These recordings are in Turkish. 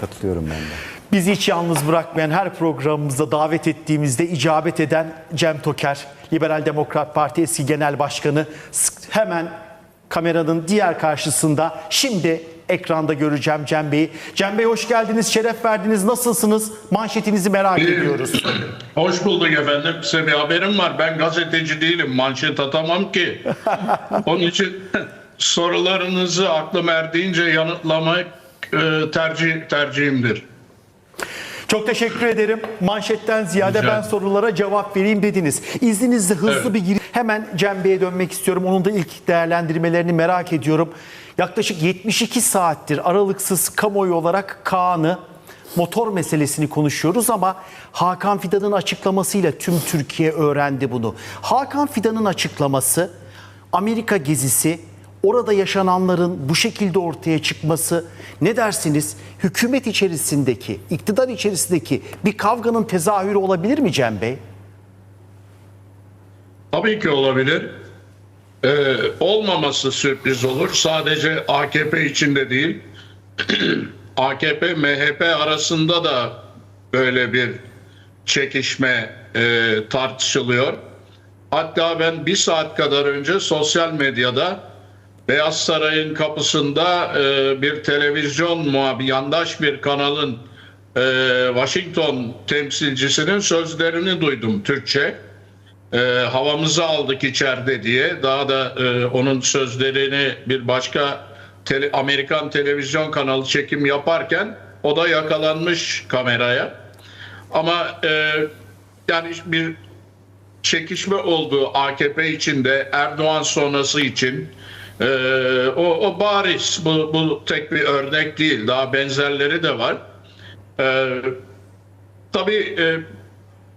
Katılıyorum ben de. Bizi hiç yalnız bırakmayan her programımıza davet ettiğimizde icabet eden Cem Toker, Liberal Demokrat Parti eski genel başkanı hemen kameranın diğer karşısında şimdi ekranda göreceğim Cem Bey'i. Cem Bey hoş geldiniz, şeref verdiniz. Nasılsınız? Manşetinizi merak ediyoruz. Hoş bulduk efendim. Size bir haberim var. Ben gazeteci değilim. Manşet atamam ki. Onun için sorularınızı aklım erdiğince yanıtlamak e, tercih tercihimdir. Çok teşekkür ederim. Manşetten ziyade Rica ben sorulara cevap vereyim dediniz. İzninizle hızlı Evet. bir giriş. Hemen Cem Bey'e dönmek istiyorum. Onun da ilk değerlendirmelerini merak ediyorum. Yaklaşık 72 saattir aralıksız kamuoyu olarak Kaan'ı motor meselesini konuşuyoruz ama Hakan Fidan'ın açıklamasıyla tüm Türkiye öğrendi bunu. Hakan Fidan'ın açıklaması, Amerika gezisi, orada yaşananların bu şekilde ortaya çıkması ne dersiniz? Hükümet içerisindeki, iktidar içerisindeki bir kavganın tezahürü olabilir mi Cem Bey? Tabii ki olabilir. Ee, olmaması sürpriz olur. Sadece AKP içinde değil. AKP MHP arasında da böyle bir çekişme e, tartışılıyor. Hatta ben bir saat kadar önce sosyal medyada Beyaz Saray'ın kapısında e, bir televizyon muhabir, yandaş bir kanalın e, Washington temsilcisinin sözlerini duydum Türkçe e, havamızı aldık içeride diye daha da e, onun sözlerini bir başka tele- Amerikan televizyon kanalı çekim yaparken o da yakalanmış kameraya. Ama e, yani bir çekişme olduğu AKP içinde Erdoğan sonrası için e, o, o bariz bu, bu tek bir örnek değil daha benzerleri de var. E, tabii e,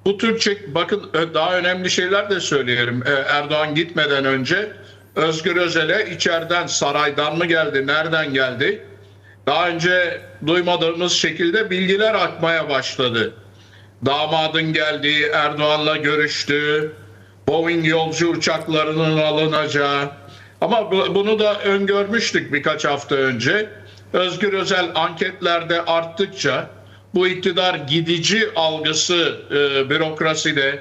bu tür çek bakın ö- daha önemli şeyler de söyleyelim. Ee, Erdoğan gitmeden önce Özgür Özel'e içeriden saraydan mı geldi, nereden geldi? Daha önce duymadığımız şekilde bilgiler akmaya başladı. Damadın geldiği, Erdoğan'la görüştüğü, Boeing yolcu uçaklarının alınacağı. Ama bu- bunu da öngörmüştük birkaç hafta önce. Özgür Özel anketlerde arttıkça bu iktidar gidici algısı e, bürokraside,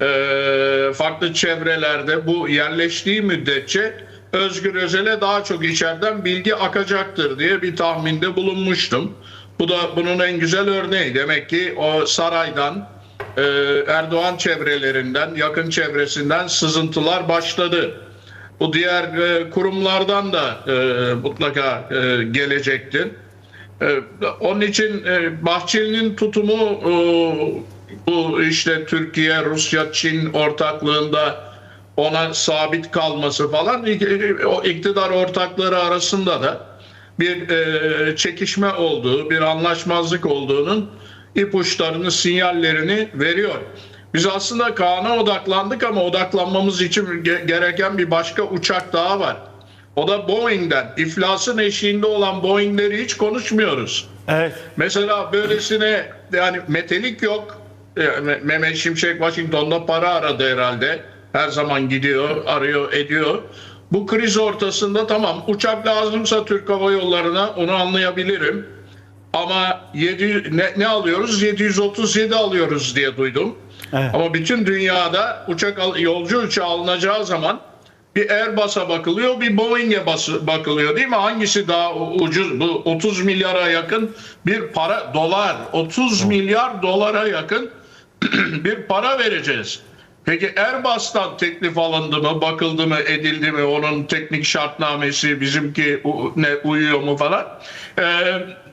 e, farklı çevrelerde bu yerleştiği müddetçe Özgür Özel'e daha çok içeriden bilgi akacaktır diye bir tahminde bulunmuştum. Bu da bunun en güzel örneği. Demek ki o saraydan e, Erdoğan çevrelerinden, yakın çevresinden sızıntılar başladı. Bu diğer e, kurumlardan da e, mutlaka e, gelecektir. E, onun için e, Bahçeli'nin tutumu e, bu işte Türkiye, Rusya, Çin ortaklığında ona sabit kalması falan e, o iktidar ortakları arasında da bir e, çekişme olduğu, bir anlaşmazlık olduğunun ipuçlarını, sinyallerini veriyor. Biz aslında Kaan'a odaklandık ama odaklanmamız için ge- gereken bir başka uçak daha var. O da Boeing'den. İflasın eşiğinde olan Boeing'leri hiç konuşmuyoruz. Evet. Mesela böylesine yani metelik yok. E, Me- Mehmet Şimşek Washington'da para aradı herhalde. Her zaman gidiyor, arıyor, ediyor. Bu kriz ortasında tamam uçak lazımsa Türk Hava Yolları'na onu anlayabilirim. Ama 7, ne, ne alıyoruz? 737 alıyoruz diye duydum. Evet. Ama bütün dünyada uçak yolcu uçağı alınacağı zaman bir Airbus'a bakılıyor, bir Boeing'e bakılıyor değil mi? Hangisi daha ucuz? Bu 30 milyara yakın bir para, dolar, 30 milyar dolara yakın bir para vereceğiz. Peki Airbus'tan teklif alındı mı, bakıldı mı, edildi mi, onun teknik şartnamesi bizimki ne uyuyor mu falan. Ee,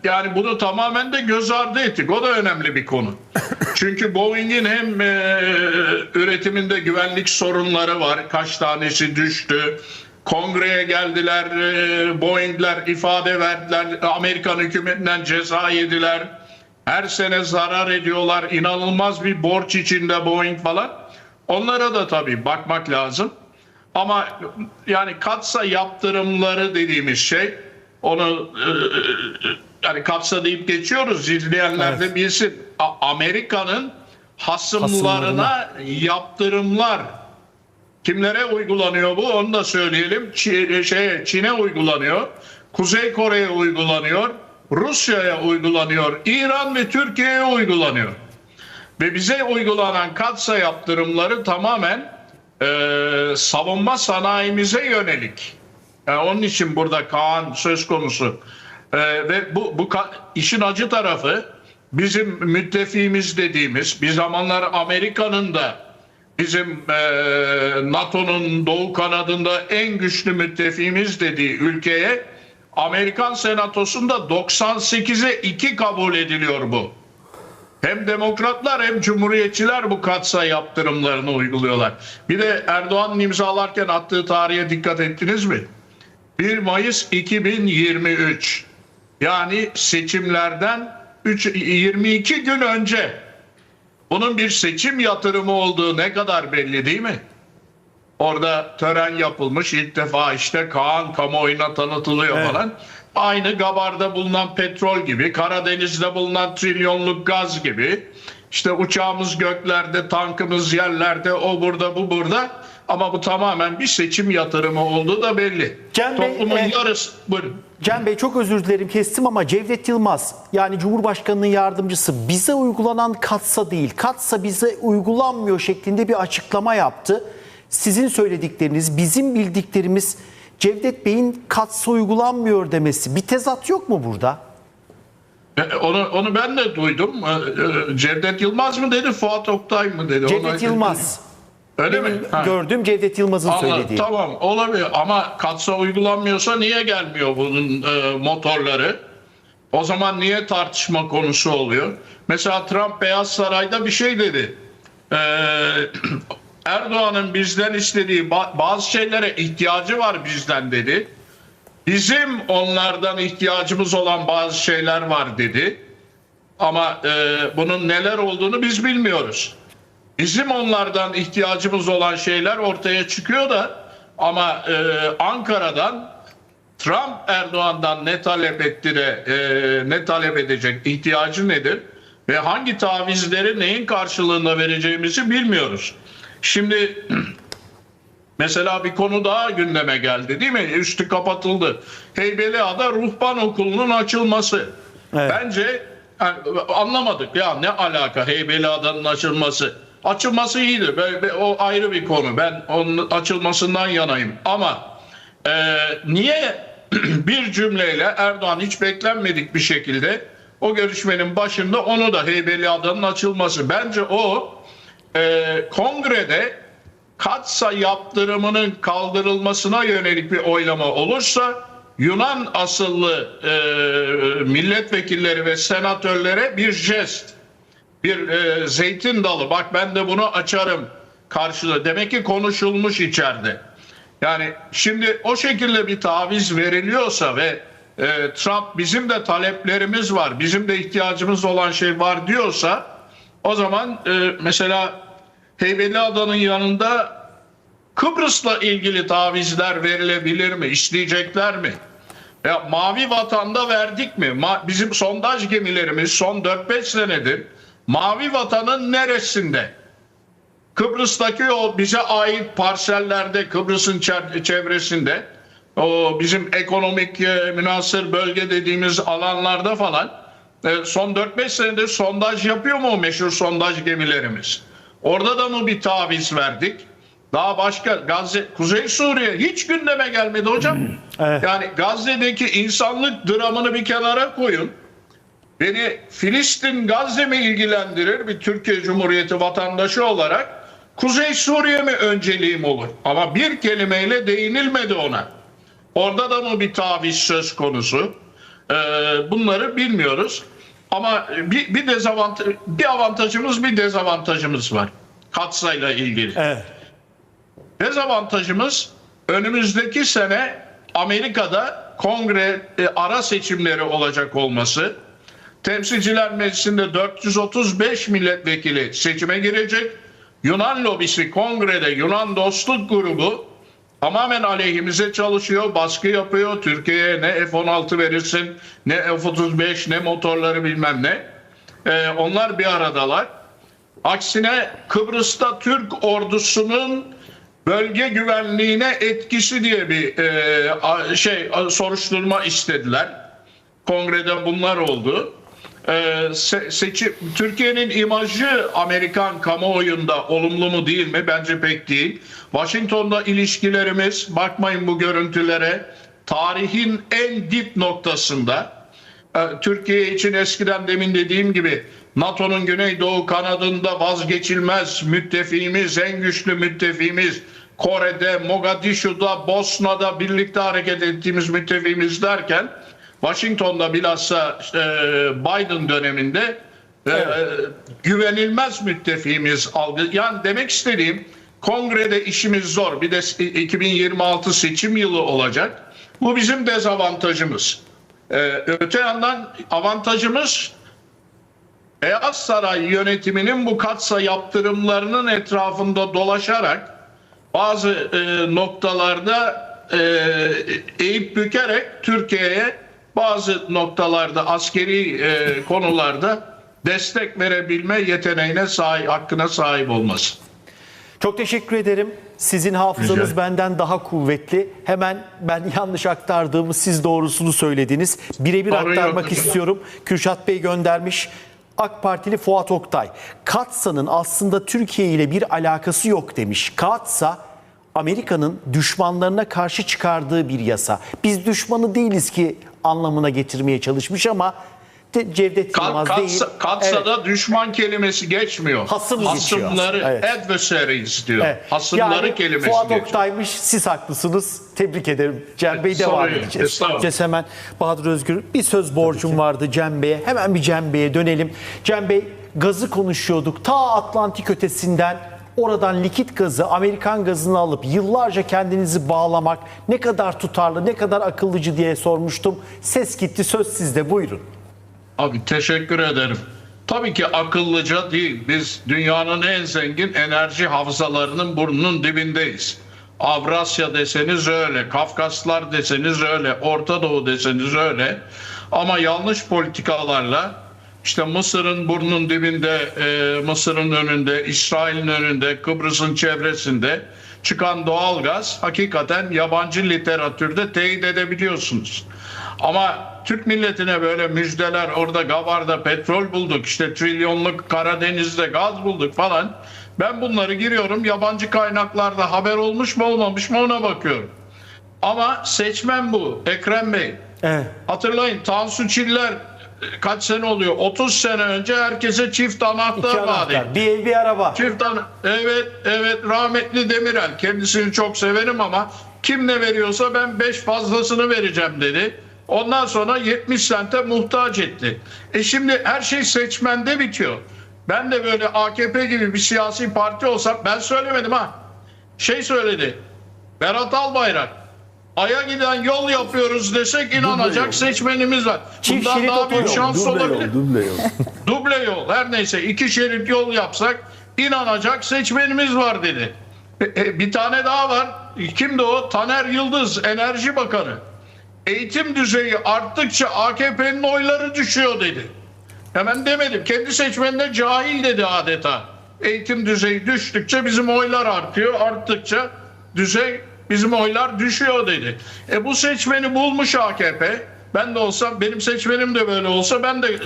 yani bunu tamamen de göz ardı ettik. O da önemli bir konu. Çünkü Boeing'in hem e, üretiminde güvenlik sorunları var. Kaç tanesi düştü. Kongreye geldiler, e, Boeing'ler ifade verdiler, Amerikan hükümetinden ceza yediler. Her sene zarar ediyorlar. İnanılmaz bir borç içinde Boeing falan. Onlara da tabii bakmak lazım. Ama yani katsa yaptırımları dediğimiz şey onu e, yani katsa deyip geçiyoruz. İzleyenler de bilsin. Amerika'nın hasımlarına yaptırımlar Kimlere uygulanıyor bu? Onu da söyleyelim. Çi- şey, Çin'e uygulanıyor. Kuzey Kore'ye uygulanıyor. Rusya'ya uygulanıyor, İran ve Türkiye'ye uygulanıyor. Ve bize uygulanan katsa yaptırımları tamamen e, savunma sanayimize yönelik. Yani onun için burada Kaan söz konusu. E, ve bu, bu işin acı tarafı bizim müttefiğimiz dediğimiz bir zamanlar Amerika'nın da bizim e, NATO'nun doğu kanadında en güçlü müttefiğimiz dediği ülkeye Amerikan senatosunda 98'e 2 kabul ediliyor bu. Hem demokratlar hem cumhuriyetçiler bu katsa yaptırımlarını uyguluyorlar. Bir de Erdoğan'ın imzalarken attığı tarihe dikkat ettiniz mi? 1 Mayıs 2023. Yani seçimlerden 3, 22 gün önce. Bunun bir seçim yatırımı olduğu ne kadar belli değil mi? Orada tören yapılmış ilk defa işte Kaan kamuoyuna tanıtılıyor Evet. falan. Aynı Gabar'da bulunan petrol gibi, Karadeniz'de bulunan trilyonluk gaz gibi. İşte uçağımız göklerde, tankımız yerlerde, o burada, bu burada. Ama bu tamamen bir seçim yatırımı olduğu da belli. Bey, Toplumun e- yarısı... Buyurun. Cem Bey çok özür dilerim kestim ama Cevdet Yılmaz yani Cumhurbaşkanı'nın yardımcısı bize uygulanan katsa değil katsa bize uygulanmıyor şeklinde bir açıklama yaptı. Sizin söyledikleriniz bizim bildiklerimiz Cevdet Bey'in katsa uygulanmıyor demesi bir tezat yok mu burada? E, Onu, onu ben de duydum. E, e, Cevdet Yılmaz mı dedi, Fuat Oktay mı dedi? Cevdet Ona- Yılmaz. Öyle mi? Ha. gördüğüm Cevdet Yılmaz'ın Anladım. söylediği. Tamam olabilir ama katsa uygulanmıyorsa niye gelmiyor bunun e, motorları? O zaman niye tartışma konusu oluyor? Mesela Trump Beyaz Saray'da bir şey dedi. Ee, Erdoğan'ın bizden istediği ba- bazı şeylere ihtiyacı var bizden dedi. Bizim onlardan ihtiyacımız olan bazı şeyler var dedi. Ama e, bunun neler olduğunu biz bilmiyoruz. Bizim onlardan ihtiyacımız olan şeyler ortaya çıkıyor da ama e, Ankara'dan Trump Erdoğan'dan ne talep etti de e, ne talep edecek ihtiyacı nedir ve hangi tavizleri neyin karşılığında vereceğimizi bilmiyoruz. Şimdi mesela bir konu daha gündeme geldi değil mi? Üstü kapatıldı. Heybeliada Ruhban Okulu'nun açılması. Evet. Bence yani anlamadık ya ne alaka Heybeliada'nın açılması. Açılması iyidir. Be- O ayrı bir konu. Ben onun açılmasından yanayım. Ama e, niye bir cümleyle Erdoğan hiç beklenmedik bir şekilde o görüşmenin başında onu da Heybeliada'nın açılması. Bence o e, kongrede katsa yaptırımının kaldırılmasına yönelik bir oylama olursa Yunan asıllı e, milletvekilleri ve senatörlere bir jest, bir e, zeytin dalı. Bak ben de bunu açarım karşılığı. Demek ki konuşulmuş içeride. Yani şimdi o şekilde bir taviz veriliyorsa ve e, Trump bizim de taleplerimiz var, bizim de ihtiyacımız olan şey var diyorsa o zaman e, mesela Heybeliada'nın yanında Kıbrıs'la ilgili tavizler verilebilir mi? İsteyecekler mi? Ya mavi vatanda verdik mi? Ma- bizim sondaj gemilerimiz son 4-5 senedir mavi vatanın neresinde? Kıbrıs'taki o bize ait parsellerde Kıbrıs'ın çevresinde o bizim ekonomik e, münasır bölge dediğimiz alanlarda falan e, son 4-5 senedir sondaj yapıyor mu o meşhur sondaj gemilerimiz? Orada da mı bir taviz verdik? Daha başka Gazze, Kuzey Suriye hiç gündeme gelmedi hocam. Evet. Yani Gazze'deki insanlık dramını bir kenara koyun. Beni Filistin Gazze mi ilgilendirir bir Türkiye Cumhuriyeti vatandaşı olarak Kuzey Suriye mi önceliğim olur? Ama bir kelimeyle değinilmedi ona. Orada da mı bir taviz söz konusu? Ee, bunları bilmiyoruz. Ama bir, bir dezavantaj, bir avantajımız bir dezavantajımız var. Katsayla ilgili. Evet. Dezavantajımız önümüzdeki sene Amerika'da kongre e, ara seçimleri olacak olması. Temsilciler Meclisi'nde 435 milletvekili seçime girecek. Yunan lobisi kongrede Yunan dostluk grubu tamamen aleyhimize çalışıyor, baskı yapıyor. Türkiye'ye ne F-16 verirsin, ne F-35, ne motorları bilmem ne. Ee, onlar bir aradalar. Aksine Kıbrıs'ta Türk ordusunun bölge güvenliğine etkisi diye bir e, şey soruşturma istediler. Kongrede bunlar oldu. Ee, se- seçim Türkiye'nin imajı Amerikan kamuoyunda olumlu mu değil mi? Bence pek değil. Washington'da ilişkilerimiz bakmayın bu görüntülere tarihin en dip noktasında. Ee, Türkiye için eskiden demin dediğim gibi NATO'nun Güneydoğu kanadında vazgeçilmez müttefiğimiz, en güçlü müttefiğimiz, Kore'de, Mogadishu'da, Bosna'da birlikte hareket ettiğimiz müttefiğimiz derken Washington'da bilhassa e, Biden döneminde e, e, güvenilmez müttefiğimiz algı. Yani demek istediğim kongrede işimiz zor. Bir de 2026 seçim yılı olacak. Bu bizim dezavantajımız. Ee, öte yandan avantajımız Beyaz Saray yönetiminin bu katsa yaptırımlarının etrafında dolaşarak bazı e, noktalarda e, eğip bükerek Türkiye'ye bazı noktalarda askeri e, konularda destek verebilme yeteneğine sahip, hakkına sahip olması. Çok teşekkür ederim. Sizin hafızanız Rica benden daha kuvvetli. Hemen ben yanlış aktardığımı siz doğrusunu söylediniz. Birebir yok aktarmak hocam. istiyorum. Kürşat Bey göndermiş. AK Partili Fuat Oktay. Katsa'nın aslında Türkiye ile bir alakası yok demiş. Katsa Amerika'nın düşmanlarına karşı çıkardığı bir yasa. Biz düşmanı değiliz ki anlamına getirmeye çalışmış ama de- Cevdet Kat, Yılmaz değil. katsa, katsada Evet. düşman kelimesi geçmiyor. Hasım geçiyor. Hasımları, Evet. adversaries diyor. Evet. Hasımları Yani kelimesi Fuat geçiyor. Oktay'mış siz haklısınız. Tebrik ederim. Cem Bey Sorun devam edeceğiz. Edeceğiz hemen Bahadır Özgür bir söz borcum vardı Cem Bey'e. Hemen bir Cem Bey'e dönelim. Cem Bey gazı konuşuyorduk. Ta Atlantik ötesinden oradan likit gazı, Amerikan gazını alıp yıllarca kendinizi bağlamak ne kadar tutarlı, ne kadar akıllıcı diye sormuştum. Ses gitti, söz sizde. Buyurun. Abi teşekkür ederim. Tabii ki akıllıca değil. Biz dünyanın en zengin enerji havzalarının burnunun dibindeyiz. Avrasya deseniz öyle, Kafkaslar deseniz öyle, Orta Doğu deseniz öyle. Ama yanlış politikalarla işte Mısır'ın burnunun dibinde, e, Mısır'ın önünde, İsrail'in önünde, Kıbrıs'ın çevresinde çıkan doğalgaz hakikaten yabancı literatürde teyit edebiliyorsunuz. Ama Türk milletine böyle müjdeler orada Gavar'da petrol bulduk işte trilyonluk Karadeniz'de gaz bulduk falan. Ben bunları giriyorum yabancı kaynaklarda haber olmuş mu olmamış mı ona bakıyorum. Ama seçmen bu Ekrem Bey. Evet. Hatırlayın Tansu Çiller kaç sene oluyor? 30 sene önce herkese çift İki anahtar vaat anahtar. etti. Bir ev bir araba. Çift ana- Evet, evet rahmetli Demirel. Kendisini çok severim ama kim ne veriyorsa ben 5 fazlasını vereceğim dedi. Ondan sonra 70 sente muhtaç etti. E şimdi her şey seçmende bitiyor. Ben de böyle AKP gibi bir siyasi parti olsam ben söylemedim ha. Şey söyledi. Berat Albayrak. Ay'a giden yol yapıyoruz desek inanacak seçmenimiz var. Çift Bundan daha büyük şans olabilir duble yol. duble yol her neyse iki şerit yol yapsak inanacak seçmenimiz var dedi. E, e, bir tane daha var. Kimdi o? Taner Yıldız Enerji Bakanı. Eğitim düzeyi arttıkça AKP'nin oyları düşüyor dedi. Hemen demedim. Kendi seçmenine cahil dedi adeta. Eğitim düzeyi düştükçe bizim oylar artıyor. Arttıkça düzey bizim oylar düşüyor dedi. E bu seçmeni bulmuş AKP. Ben de olsam benim seçmenim de böyle olsa ben de e,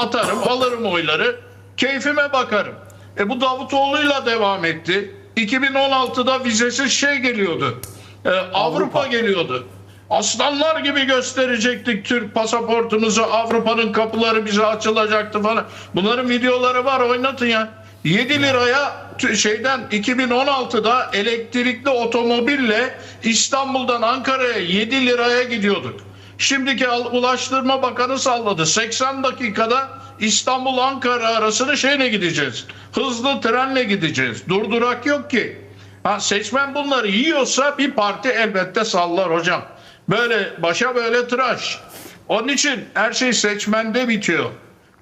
atarım alırım oyları. Keyfime bakarım. E bu Davutoğlu'yla devam etti. 2016'da vizesiz şey geliyordu. E, Avrupa geliyordu. Aslanlar gibi gösterecektik Türk pasaportumuzu. Avrupa'nın kapıları bize açılacaktı falan. Bunların videoları var oynatın ya. 7 liraya şeyden 2016'da elektrikli otomobille İstanbul'dan Ankara'ya 7 liraya gidiyorduk. Şimdiki Ulaştırma Bakanı salladı. 80 dakikada İstanbul Ankara arasını şeyle gideceğiz. Hızlı trenle gideceğiz. Durdurak yok ki. Ha, seçmen bunları yiyorsa bir parti elbette sallar hocam. Böyle başa böyle tıraş. Onun için her şey seçmende bitiyor.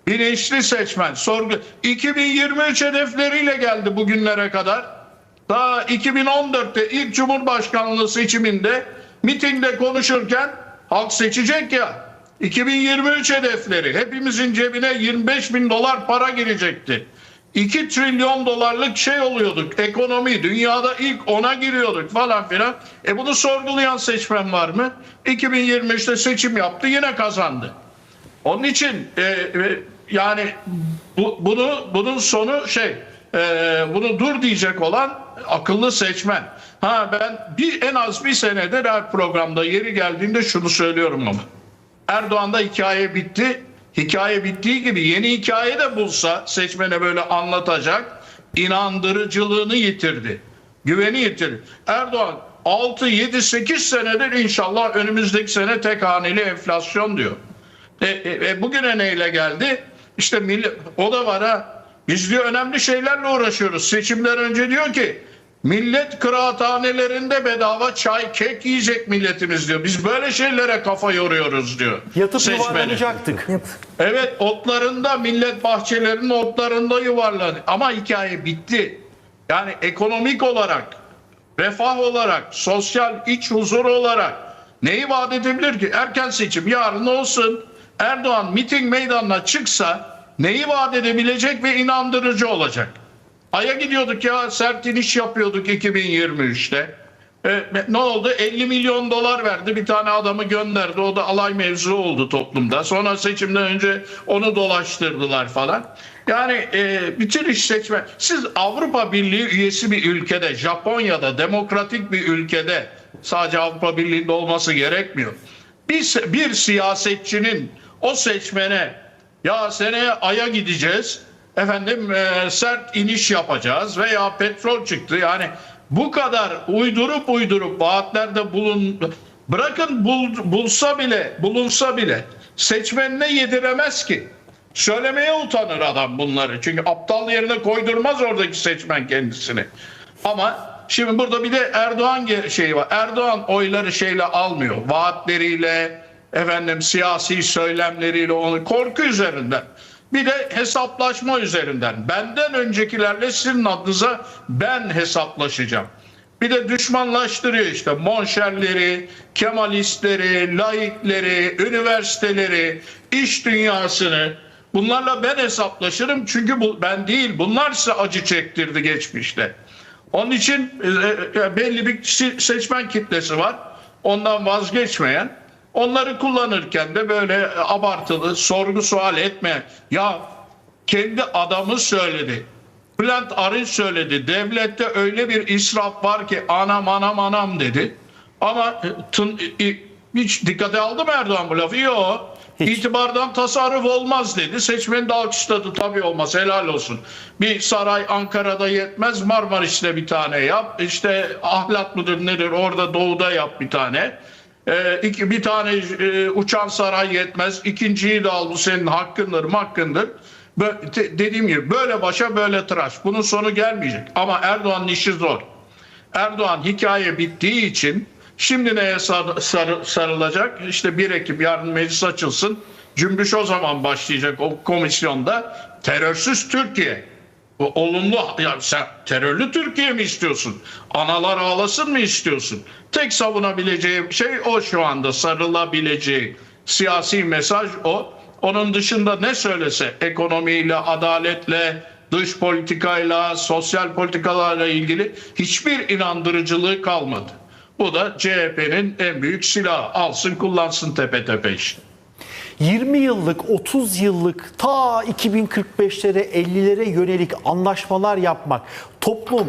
Bilinçli seçmen. Sorgu 2023 hedefleriyle geldi bugünlere kadar. Daha 2014'te ilk Cumhurbaşkanlığı seçiminde mitingde konuşurken halk seçecek ya. 2023 hedefleri hepimizin cebine 25 bin dolar para girecekti. 2 trilyon dolarlık şey oluyorduk. Ekonomi dünyada ilk ona giriyorduk falan filan. E bunu sorgulayan seçmen var mı? 2023'te seçim yaptı yine kazandı. Onun için e, e, yani bu, bunu bunun sonu şey e, bunu dur diyecek olan akıllı seçmen. Ha ben bir en az bir senedir her programda yeri geldiğinde şunu söylüyorum ama. Erdoğan'da hikaye bitti. Hikaye bittiği gibi yeni hikaye de bulsa seçmene böyle anlatacak inandırıcılığını yitirdi. Güveni yitirdi. Erdoğan 6, 7, 8 senedir inşallah önümüzdeki sene tek haneli enflasyon diyor. E, e, e, bugüne neyle geldi? İşte milli, o da var ha. Biz diyor önemli şeylerle uğraşıyoruz. Seçimden önce diyor ki millet kıraathanelerinde bedava çay, kek yiyecek milletimiz diyor. Biz böyle şeylere kafa yoruyoruz diyor. Yatıp seçmeni. yuvarlanacaktık. Evet otlarında millet bahçelerinin otlarında yuvarlanıyor. Ama hikaye bitti. Yani ekonomik olarak, refah olarak, sosyal iç huzur olarak neyi vaat edebilir ki? Erken seçim yarın olsun. Erdoğan miting meydanına çıksa neyi vaat edebilecek ve inandırıcı olacak? Ay'a gidiyorduk ya sert iniş yapıyorduk 2023'te. E, ne oldu? 50 milyon dolar verdi. Bir tane adamı gönderdi. O da alay mevzu oldu toplumda. Sonra seçimden önce onu dolaştırdılar falan. Yani e, bütün iş seçme. Siz Avrupa Birliği üyesi bir ülkede, Japonya'da, demokratik bir ülkede sadece Avrupa Birliği'nde olması gerekmiyor. Bir, bir siyasetçinin o seçmene ya seneye Ay'a gideceğiz efendim e, sert iniş yapacağız veya petrol çıktı yani bu kadar uydurup uydurup vaatlerde bulun bırakın bul, bulsa bile bulunsa bile seçmenine yediremez ki. Söylemeye utanır adam bunları. Çünkü aptal yerine koydurmaz oradaki seçmen kendisini. Ama şimdi burada bir de Erdoğan şeyi var. Erdoğan oyları şeyle almıyor. Vaatleriyle, efendim siyasi söylemleriyle onu korku üzerinden. Bir de hesaplaşma üzerinden. Benden öncekilerle sizin adınıza ben hesaplaşacağım. Bir de düşmanlaştırıyor işte monşerleri, kemalistleri, laikleri, üniversiteleri, iş dünyasını. Bunlarla ben hesaplaşırım çünkü bu ben değil. Bunlar size acı çektirdi geçmişte. Onun için e, e, belli bir se- seçmen kitlesi var. Ondan vazgeçmeyen. Onları kullanırken de böyle abartılı, sorgu sual etmeyen. Ya kendi adamı söyledi. Bülent Arınç söyledi. Devlette öyle bir israf var ki anam anam anam dedi. Ama e, tın, hiç dikkate aldı mı Erdoğan bu lafı? Yok. İtibardan tasarruf olmaz dedi. Seçmeni de alkışladı tabii olmaz helal olsun. Bir saray Ankara'da yetmez Marmaris'te bir tane yap. İşte ahlat mıdır nedir orada doğuda yap bir tane. Ee, iki, bir tane e, uçan saray yetmez. İkinciyi de al bu senin hakkındır hakkındır. Bö- te- dediğim gibi böyle başa böyle tıraş. Bunun sonu gelmeyecek. Ama Erdoğan'ın işi zor. Erdoğan hikaye bittiği için şimdi neye sar- sarı- sarılacak? İşte 1 Ekim yarın meclis açılsın. Cümbüş o zaman başlayacak o komisyonda. Terörsüz Türkiye. Olumlu ya sen terörlü Türkiye mi istiyorsun? Analar ağlasın mı istiyorsun? Tek savunabileceği şey o şu anda sarılabileceği siyasi mesaj o. Onun dışında ne söylese ekonomiyle, adaletle, dış politikayla, sosyal politikalarla ilgili hiçbir inandırıcılığı kalmadı. Bu da CHP'nin en büyük silahı. Alsın kullansın tepe tepe işte. 20 yıllık, 30 yıllık ta 2045'lere, 50'lere yönelik anlaşmalar yapmak toplum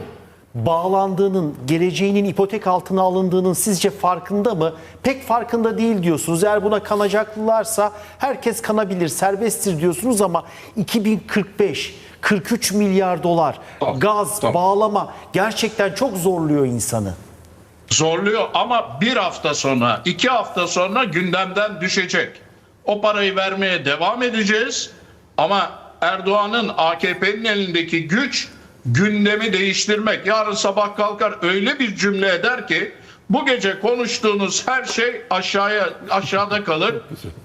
bağlandığının, geleceğinin ipotek altına alındığının sizce farkında mı? Pek farkında değil diyorsunuz. Eğer buna kanacaklılarsa herkes kanabilir, serbesttir diyorsunuz ama 2045 43 milyar dolar Tamam, gaz, tamam. bağlama gerçekten çok zorluyor insanı. zorluyor ama bir hafta sonra, iki hafta sonra gündemden düşecek. O parayı vermeye devam edeceğiz ama Erdoğan'ın AKP'nin elindeki güç gündemi değiştirmek. Yarın sabah kalkar öyle bir cümle eder ki bu gece konuştuğunuz her şey aşağıya aşağıda kalır.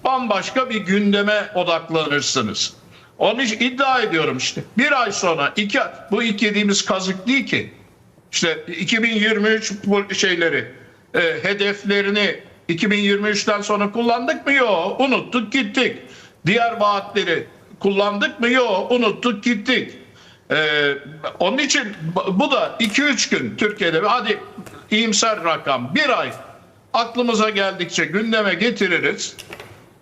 Bambaşka bir gündeme odaklanırsınız. Onun için iddia ediyorum işte. Bir ay sonra iki, bu ilk yediğimiz kazık değil ki. İşte 2023 bu şeyleri, e, hedeflerini 2023'ten sonra kullandık mı? Yok. Unuttuk gittik. Diğer vaatleri kullandık mı? Yok. Unuttuk gittik. Ee, onun için bu- da 2-3 gün Türkiye'de hadi iyimser rakam bir ay aklımıza geldikçe gündeme getiririz.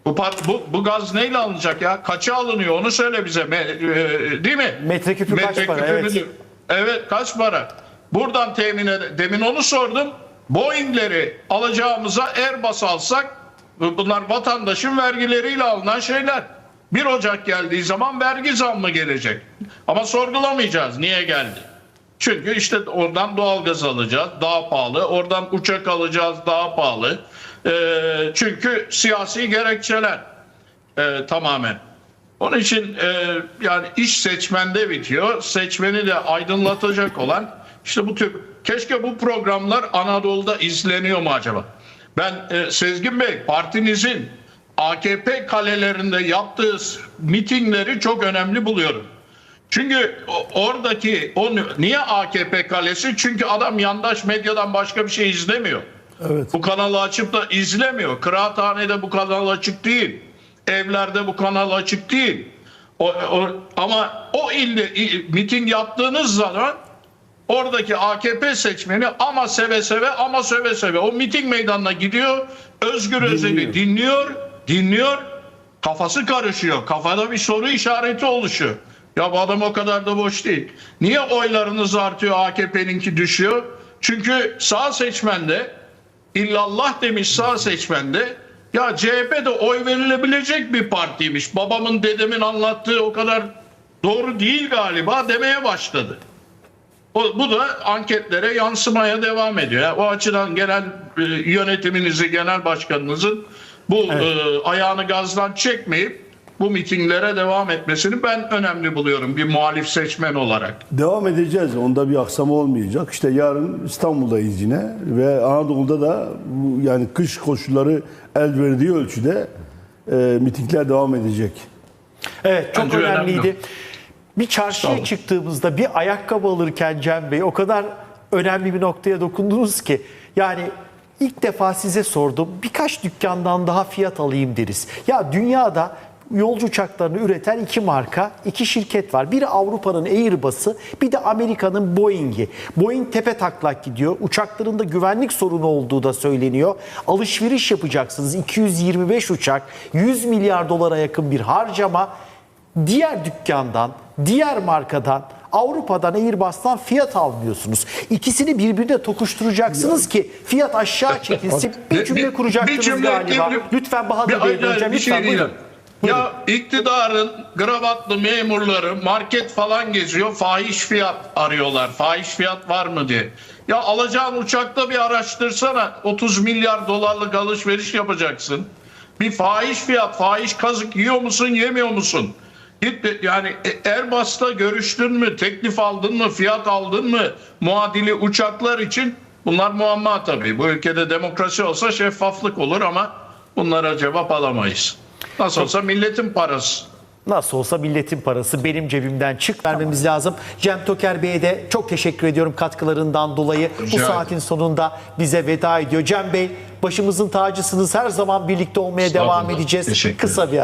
Bu, bu, bu gaz neyle alınacak ya? Kaça alınıyor onu söyle bize. Me- e, değil mi? Metreküpü kaç para, evet. Evet kaç para? Buradan temin ede- demin onu sordum. Boeing'leri alacağımıza Airbus alsak bu- bunlar vatandaşın vergileriyle alınan şeyler. 1 Ocak geldiği zaman vergi zammı gelecek. Ama sorgulamayacağız niye geldi. Çünkü işte oradan doğalgaz alacağız daha pahalı. Oradan uçak alacağız daha pahalı. Ee, çünkü siyasi gerekçeler e, tamamen. Onun için e, yani iş seçmende bitiyor. Seçmeni de aydınlatacak olan işte bu tür keşke bu programlar Anadolu'da izleniyor mu acaba? Ben e, Sezgin Bey partinizin AKP kalelerinde yaptığı mitingleri çok önemli buluyorum. Çünkü oradaki o niye AKP kalesi? Çünkü adam yandaş medyadan başka bir şey izlemiyor. Evet. Bu kanalı açıp da izlemiyor. Kıraathanede bu kanal açık değil. Evlerde bu kanal açık değil. O, o- ama o ilde miting yaptığınız zaman oradaki AKP seçmeni ama seve seve ama söve seve o miting meydanına gidiyor. Özgür Özel'i dinliyor, dinliyor. Kafası karışıyor. Kafada bir soru işareti oluşuyor. Ya bu adam o kadar da boş değil. Niye oylarınız artıyor AKP'ninki düşüyor? Çünkü sağ seçmende illallah demiş sağ seçmende ya CHP de oy verilebilecek bir partiymiş. Babamın dedemin anlattığı o kadar doğru değil galiba demeye başladı. O, bu da anketlere yansımaya devam ediyor. Yani o açıdan genel e, yönetiminizi, genel başkanınızın bu e, ayağını gazdan çekmeyip bu mitinglere devam etmesini ben önemli buluyorum bir muhalif seçmen olarak. Devam edeceğiz. Onda bir aksama olmayacak. İşte yarın İstanbul'dayız yine ve Anadolu'da da bu yani kış koşulları el verdiği ölçüde e, mitingler devam edecek. Evet çok Bence önemli. Bir çarşıya olun. çıktığımızda bir ayakkabı alırken Cem Bey o kadar önemli bir noktaya dokundunuz ki yani ilk defa size sordum birkaç dükkandan daha fiyat alayım deriz. Ya dünyada yolcu uçaklarını üreten iki marka, iki şirket var. Biri Avrupa'nın Airbus'ı, bir de Amerika'nın Boeing'i. Boeing tepe taklak gidiyor. Uçaklarında güvenlik sorunu olduğu da söyleniyor. Alışveriş yapacaksınız. 225 uçak, 100 milyar dolara yakın bir harcama. Diğer dükkandan, diğer markadan, Avrupa'dan, Airbus'tan fiyat almıyorsunuz. İkisini birbirine tokuşturacaksınız ki fiyat aşağı çekilsin. Bir cümle kuracaktınız galiba. bir- Lütfen Bahadır bir- Bey'e bir- döneceğim. bir Lütfen şey buyurun. diyeceğim. Ya iktidarın gravatlı memurları market falan geziyor. Fahiş fiyat arıyorlar. Fahiş fiyat var mı diye. Ya alacağın uçakta bir araştırsana. 30 milyar dolarlık alışveriş yapacaksın. Bir fahiş fiyat, fahiş kazık yiyor musun, yemiyor musun? Git yani e, Airbus'ta görüştün mü, teklif aldın mı, fiyat aldın mı muadili uçaklar için? Bunlar muamma tabii. Bu ülkede demokrasi olsa şeffaflık olur ama bunlara cevap alamayız. Nasıl olsa milletin parası. Nasıl olsa milletin parası benim cebimden çık vermemiz lazım. Cem Toker Bey'e de çok teşekkür ediyorum katkılarından dolayı. Bu Rica saatin sonunda bize veda ediyor. Cem Bey başımızın tacısınız. Her zaman birlikte olmaya devam edeceğiz. Kısa bir